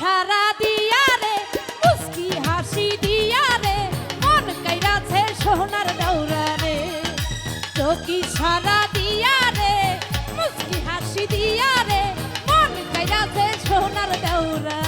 ইশারা দিয়া রে, মুস্কি হাসি দিয়া রে, মন কইরাছে সোনার দৌড়া রে। চোখ ইশারা দিয়া রে, মুস্কি হাসি দিয়া রে, মন কইরাছে সোনার দৌড়া